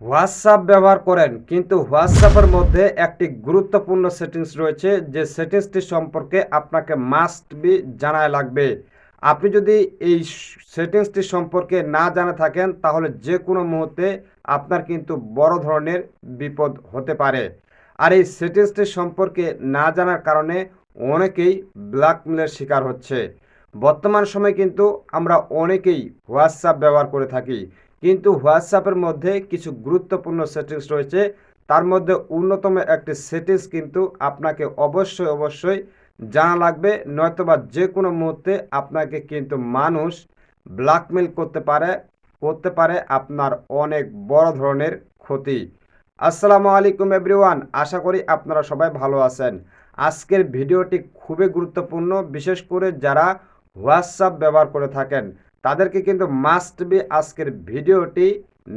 WhatsApp ব্যবহার করেন, কিন্তু হোয়াটসঅ্যাপের মধ্যে একটি গুরুত্বপূর্ণ সেটিংস রয়েছে, যে সেটিংসটি সম্পর্কে আপনাকে মাস্ট বি জানায় লাগবে। আপনি যদি এই সেটিংসটি সম্পর্কে না জানা থাকেন, তাহলে যে কোনো মুহূর্তে আপনার কিন্তু বড় ধরনের বিপদ হতে পারে। আর এই সেটিংসটি সম্পর্কে না জানার কারণে অনেকেই ব্ল্যাকমেলের শিকার হচ্ছে। বর্তমান সময়ে কিন্তু আমরা অনেকেই হোয়াটসঅ্যাপ ব্যবহার করে থাকি। কিন্তু হোয়াটসঅ্যাপের মধ্যে কিছু গুরুত্বপূর্ণ সেটিংস রয়েছে। তার মধ্যে অন্যতম একটি সেটিংস কিন্তু আপনাকে অবশ্যই অবশ্যই জানা লাগবে। নয়তোবা যে কোনো মুহূর্তে আপনাকে কিন্তু মানুষ ব্ল্যাকমেল করতে পারে করতে পারে আপনার অনেক বড় ধরনের ক্ষতি। আসসালামু আলাইকুম এভরিওয়ান, আশা করি আপনারা সবাই ভালো আছেন। আজকের ভিডিওটি খুবই গুরুত্বপূর্ণ, বিশেষ করে যারা হোয়াটসঅ্যাপ ব্যবহার করে থাকেন। তাদেরকে কিন্তু মাস্ট বি আজকের ভিডিওটি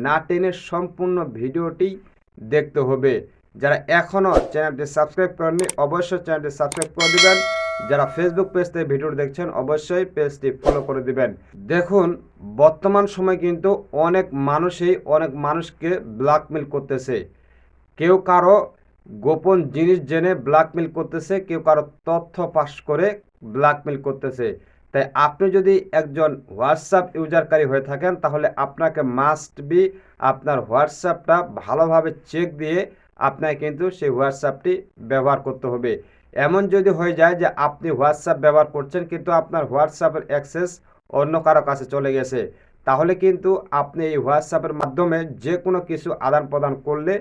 না টেনে সম্পূর্ণ ভিডিওটি দেখতে হবে। যারা এখনও চ্যানেলটি সাবস্ক্রাইব করেননি, অবশ্যই চ্যানেলটি সাবস্ক্রাইব করে দিবেন। যারা ফেসবুক পেজ থেকে ভিডিও দেখছেন, অবশ্যই পেজটি ফলো করে দিবেন। দেখুন, বর্তমান সময় কিন্তু অনেক মানুষই অনেক মানুষকে ব্ল্যাকমেল করতেছে। কেউ কারও গোপন জিনিস জেনে ব্ল্যাকমেল করতেছে, কেউ কারও তথ্য পাস করে ব্ল্যাকমেল করতেছে। তাই আপনি যদি একজন হোয়াটসঅ্যাপ ইউজারকারী হয়ে থাকেন, তাহলে আপনাকে মাস্ট বি আপনার হোয়াটসঅ্যাপটা ভালোভাবে চেক দিয়ে আপনাকে কিন্তু সেই হোয়াটসঅ্যাপটি ব্যবহার করতে হবে। এমন যদি হয়ে যায় যে আপনি হোয়াটসঅ্যাপ ব্যবহার করছেন, কিন্তু আপনার হোয়াটসঅ্যাপের অ্যাক্সেস অন্য কারও কাছে চলে গেছে, তাহলে কিন্তু আপনি এই হোয়াটসঅ্যাপের মাধ্যমে যে কোনো কিছু আদান প্রদান করলে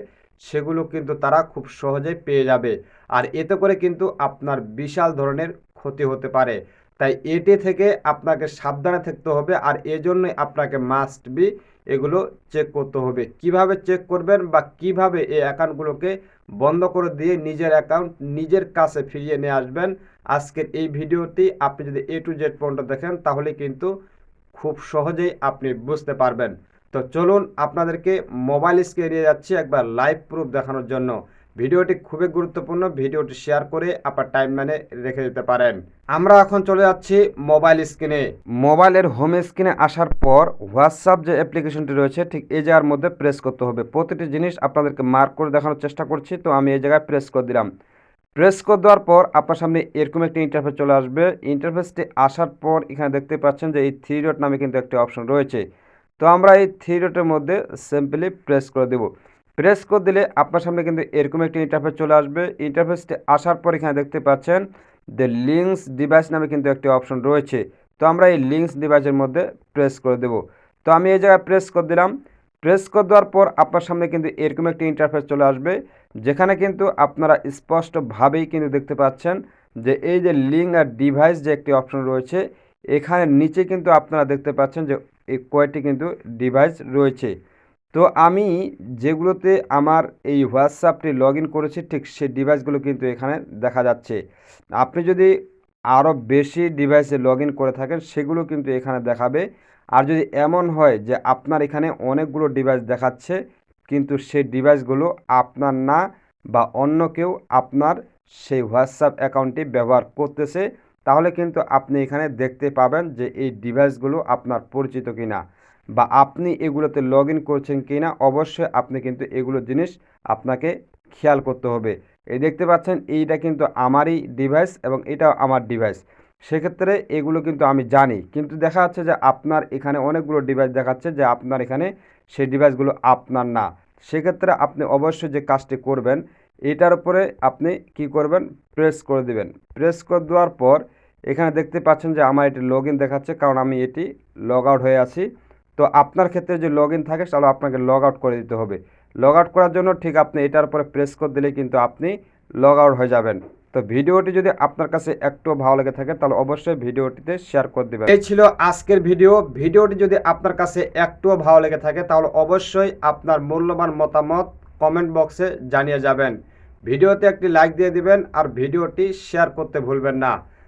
সেগুলো কিন্তু তারা খুব সহজেই পেয়ে যাবে। আর এতে করে কিন্তু আপনার বিশাল ধরনের ক্ষতি হতে পারে। তাই এটি থেকে আপনাকে সাবধানে থাকতে হবে আর এজন্যই আপনাকে মাস্ট বি এগুলো চেক করতে হবে। কীভাবে চেক করবেন বা কীভাবে এই অ্যাকাউন্টগুলোকে বন্ধ করে দিয়ে নিজের অ্যাকাউন্ট নিজের কাছে ফিরিয়ে নিয়ে আসবেন? আজকের এই ভিডিওটি আপনি যদি এ টু জেড পর্যন্ত দেখেন তাহলে কিন্তু খুব সহজেই আপনি বুঝতে পারবেন। তো চলুন আপনাদেরকে মোবাইল স্ক্রিনে যাচ্ছি একবার লাইভ প্রুফ দেখানোর জন্য। ভিডিওটি খুবই গুরুত্বপূর্ণ, ভিডিওটি শেয়ার করে আপনার টাইম মানে রেখে দিতে পারেন। আমরা এখন চলে যাচ্ছি মোবাইল স্ক্রিনে মোবাইলের হোম স্ক্রিনে আসার পর হোয়াটসঅ্যাপ যে অ্যাপ্লিকেশনটি রয়েছে, ঠিক এই জায়গার মধ্যে প্রেস করতে হবে। প্রতিটি জিনিস আপনাদেরকে মার্ক করে দেখানোর চেষ্টা করছি, তো আমি এই জায়গায় প্রেস করে দিলাম। প্রেস করে দেওয়ার পর আপনার সামনে এরকম একটি ইন্টারফেস চলে আসবে। ইন্টারফেসটি আসার পর এখানে দেখতে পাচ্ছেন যে এই থ্রি ডট নামে কিন্তু একটি অপশন রয়েছে। তো আমরা এই থ্রি ডটের মধ্যে সিম্পলি প্রেস করে দেব। প্রেস করে দিলে আপনার সামনে কিন্তু এরকম একটি ইন্টারফেস চলে আসবে। ইন্টারফেসটি আসার পর এখানে দেখতে পাচ্ছেন যে লিঙ্কস ডিভাইস নামে কিন্তু একটি অপশন রয়েছে। তো আমরা এই লিঙ্কস ডিভাইসের মধ্যে প্রেস করে দেব। তো আমি এই জায়গায় প্রেস করে দিলাম। প্রেস করে দেওয়ার পর আপনার সামনে কিন্তু এরকম একটি ইন্টারফেস চলে আসবে, যেখানে কিন্তু আপনারা স্পষ্টভাবেই কিন্তু দেখতে পাচ্ছেন যে এই যে লিঙ্ক আর ডিভাইস যে একটি অপশন রয়েছে, এখানে নিচে কিন্তু আপনারা দেখতে পাচ্ছেন যে এই কয়টি কিন্তু ডিভাইস রয়েছে। তো আমি যেগুলোতে আমার এই হোয়াটসঅ্যাপটি লগ ইন করেছি, ঠিক সেই ডিভাইসগুলো কিন্তু এখানে দেখা যাচ্ছে। আপনি যদি আরও বেশি ডিভাইসে লগ করে থাকেন, সেগুলো কিন্তু এখানে দেখাবে। আর যদি এমন হয় যে আপনার এখানে অনেকগুলো ডিভাইস দেখাচ্ছে, কিন্তু সেই ডিভাইসগুলো আপনার না বা অন্য কেউ আপনার সেই হোয়াটসঅ্যাপ অ্যাকাউন্টটি ব্যবহার করতেছে, তাহলে কিন্তু আপনি এখানে দেখতে পাবেন যে এই ডিভাইসগুলো আপনার পরিচিত কিনা। বা আপনি এগুলোতে লগ ইন করছেন কি না অবশ্যই আপনি কিন্তু এগুলো জিনিস আপনাকে খেয়াল করতে হবে। এই দেখতে পাচ্ছেন, এইটা কিন্তু আমারই ডিভাইস এবং এটাও আমার ডিভাইস সেক্ষেত্রে এগুলো কিন্তু আমি জানি, কিন্তু দেখা যাচ্ছে যে আপনার এখানে অনেকগুলো ডিভাইস দেখাচ্ছে যে আপনার এখানে সেই ডিভাইসগুলো আপনার না। সেক্ষেত্রে আপনি অবশ্যই যে কাজটি করবেন, এটার উপরে আপনি কি করবেন প্রেস করে দিবেন। প্রেস করে দেওয়ার পর, এখানে দেখতে পাচ্ছেন যে আমার এটি লগ দেখাচ্ছে, কারণ আমি এটি লগ আউট হয়ে আছি। তো আপনার ক্ষেত্রে যে লগ থাকে, তাহলে আপনাকে লগ আউট করে দিতে হবে। লগ আউট করার জন্য ঠিক আপনি এটার উপরে প্রেস করে দিলে কিন্তু আপনি লগ আউট হয়ে যাবেন। তো ভিডিওটি যদি আপনার কাছে একটু ভালো লেগে থাকে, তাহলে অবশ্যই ভিডিওটিতে শেয়ার করে দেবেন। এই ছিল আজকের ভিডিও ভিডিওটি যদি আপনার কাছে একটুও ভালো লেগে থাকে, তাহলে অবশ্যই আপনার মূল্যবান মতামত কমেন্ট বক্সে জানিয়ে যাবেন। ভিডিওতে একটি লাইক দিয়ে দিবেন আর ভিডিওটি শেয়ার করতে ভুলবেন না।